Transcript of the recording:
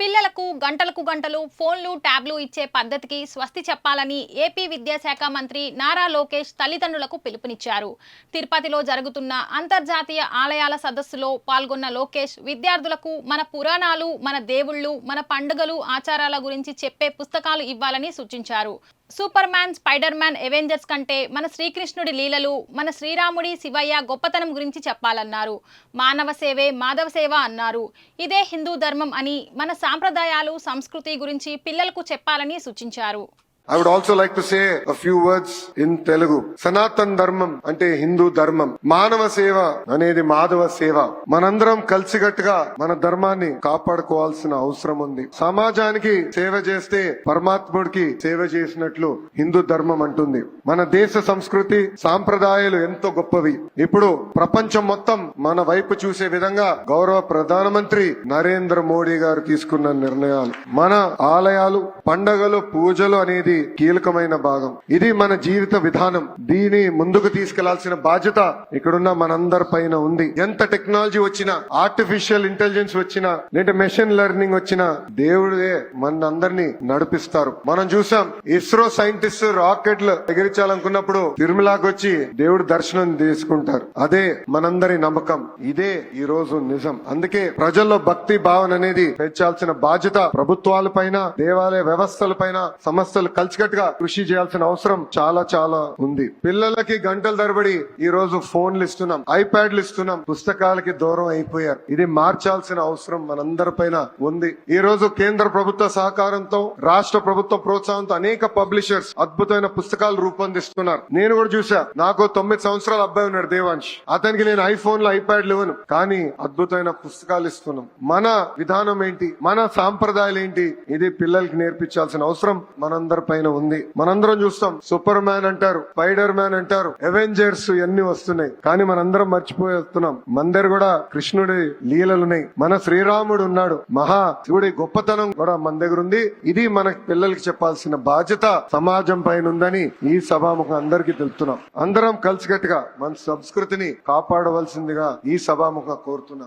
పిల్లలకు గంటలకు గంటలు ఫోన్లు ట్యాబ్లు ఇచ్చే పద్ధతికి స్వస్తి చెప్పాలని ఏపీ విద్యాశాఖ మంత్రి నారా లోకేష్ తల్లిదండ్రులకు పిలుపునిచ్చారు. తిరుపతిలో జరుగుతున్న అంతర్జాతీయ ఆలయాల సదస్సులో పాల్గొన్న లోకేష్ విద్యార్థులకు మన పురాణాలు మన దేవుళ్ళు మన పండుగలు ఆచారాల గురించి చెప్పే పుస్తకాలు ఇవ్వాలని సూచించారు. Superman spider man Avengers కంటే మన శ్రీకృష్ణుడి లీలలు మన శ్రీరాముడి శివయ్య గొప్పతనం గురించి చెప్పాలన్నారు. మానవ సేవే మాధవ సేవ అన్నారు. ఇదే హిందూ ధర్మం అని మన సాంప్రదాయాలు సంస్కృతి గురించి పిల్లలకు చెప్పాలని సూచించారు. I would also like to say a few words in Telugu Sanatan ధర్మం అంటే హిందూ ధర్మం మానవ సేవ అనేది మాధవ సేవ మనందరం కలిసికట్టుగా మన ధర్మాన్ని కాపాడుకోవాల్సిన అవసరం ఉంది సమాజానికి సేవ చేస్తే పరమాత్ముడికి సేవ చేసినట్లు హిందూ ధర్మం అంటుంది మన దేశ సంస్కృతి సాంప్రదాయాలు ఎంతో గొప్పవి ఇప్పుడు ప్రపంచం మొత్తం మన వైపు చూసే విధంగా గౌరవ ప్రధానమంత్రి నరేంద్ర మోడీ గారు తీసుకున్న నిర్ణయాలు మన ఆలయాలు పండగలు పూజలు అనేది కీలకమైన భాగం. ఇది మన జీవిత విధానం. దీని ముందుకు తీసుకెళ్ళాల్సిన బాధ్యత ఇక్కడున్న మనందరి పైన ఉంది. ఎంత టెక్నాలజీ వచ్చినా ఆర్టిఫిషియల్ ఇంటెలిజెన్స్ వచ్చినా లేదా మెషిన్ లెర్నింగ్ వచ్చినా దేవుడే మన అందరినీ నడిపిస్తారు. మనం చూసాం ఇస్రో సైంటిస్ట్ రాకెట్లు ఎగిరించాలనుకున్నప్పుడు తిరుమలాకి వచ్చి దేవుడు దర్శనం తీసుకుంటారు. అదే మనందరి నమ్మకం. ఇదే ఈ రోజు నిజం. అందుకే ప్రజల్లో భక్తి భావన అనేది పెంచాల్సిన బాధ్యత ప్రభుత్వాల పైన దేవాలయ వ్యవస్థల పైన సంస్థలు కలిసికట్టుగా కృషి చేయాల్సిన అవసరం చాలా చాలా ఉంది. పిల్లలకి గంటల తరబడి ఈ రోజు ఫోన్లు ఇస్తున్నాం ఐప్యాడ్లు ఇస్తున్నాం పుస్తకాలకి దూరం అయిపోయారు. ఇది మార్చాల్సిన అవసరం మనందరి పైన ఉంది. ఈ రోజు కేంద్ర ప్రభుత్వ సహకారంతో రాష్ట్ర ప్రభుత్వ ప్రోత్సాహంతో అనేక పబ్లిషర్స్ అద్భుతమైన పుస్తకాలు రూపొందిస్తున్నారు. నేను కూడా చూసా నాకు తొమ్మిది సంవత్సరాల అబ్బాయి ఉన్నాడు దేవాంశ్ అతనికి నేను ఐఫోన్లో ఐప్యాడ్లు ఇవ్వను కానీ అద్భుతమైన పుస్తకాలు ఇస్తున్నాం. మన విధానం ఏంటి? మన సాంప్రదాయాలు ఏంటి? ఇది పిల్లలకి నేర్పించాల్సిన అవసరం మనందరి పైన ఉంది. మనందరం చూస్తాం. సూపర్ మ్యాన్ అంటారు స్పైడర్ మ్యాన్ అంటారు అవెంజర్స్ ఇవన్నీ వస్తున్నాయి. కానీ మనందరం మర్చిపోతున్నాం మన కూడా కృష్ణుడి లీలలున్నాయి. మన శ్రీరాముడు ఉన్నాడు. మహా శివుడి గొప్పతనం కూడా మన దగ్గర ఉంది. ఇది మన పిల్లలకి చెప్పాల్సిన బాధ్యత సమాజం పైన ఉందని ఈ సభాముఖం అందరికీ తెలుపుతున్నాం. అందరం కలిసికట్టుగా మన సంస్కృతిని కాపాడవలసిందిగా ఈ సభాముఖ కోరుతున్నాం.